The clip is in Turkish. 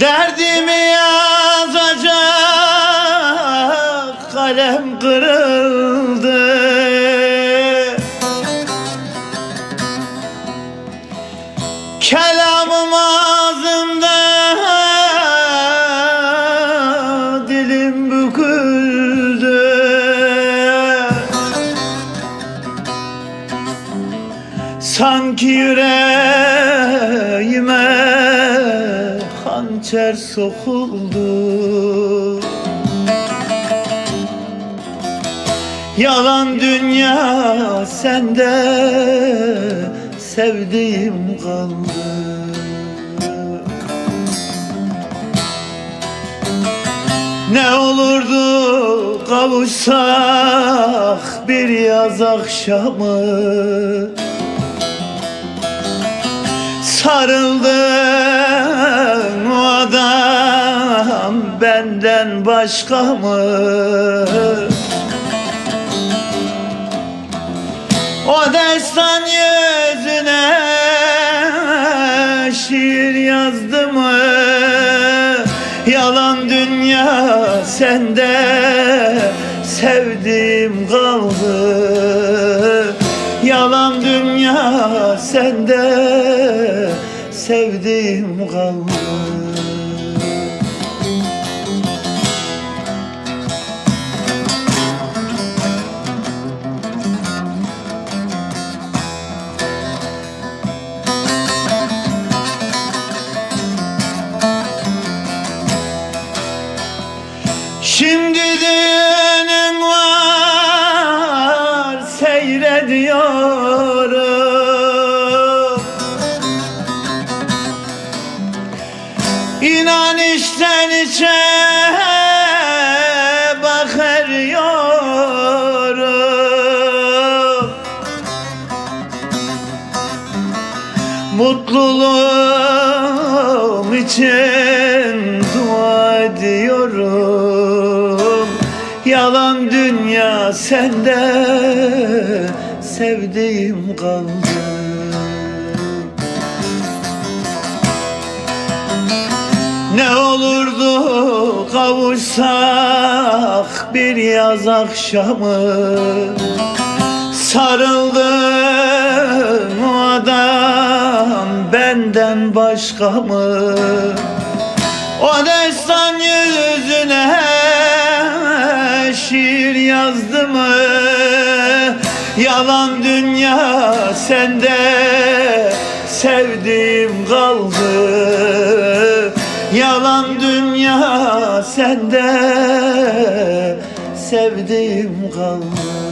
Derdimi yazacak kalem kırıldı. Kelamım ağzımda Dilim büküldü. Sanki yüreğime hançer sokuldu. Yalan dünya sende sevdiğim kaldı. Ne olurdu kavuşsak bir yaz akşamı? Sarıldın benden başka mı? O destan yüzüne şiir yazdı mı? Yalan dünya sende sevdiğim kaldı Yalan dünya sende sevdiğim kaldı Şimdi düğünüm var seyrediyorum. İnan içten içe bakıyorum Mutluluğum için dua ediyorum Yalan dünya sende sevdiğim kaldı Ne olurdu kavuşsak bir yaz akşamı Sarıldın o adam benden başka mı? O destan yüzüne şiir yazdı mı? Yalan dünya sende sevdiğim kaldı Yalan dünya sende sevdiğim kaldı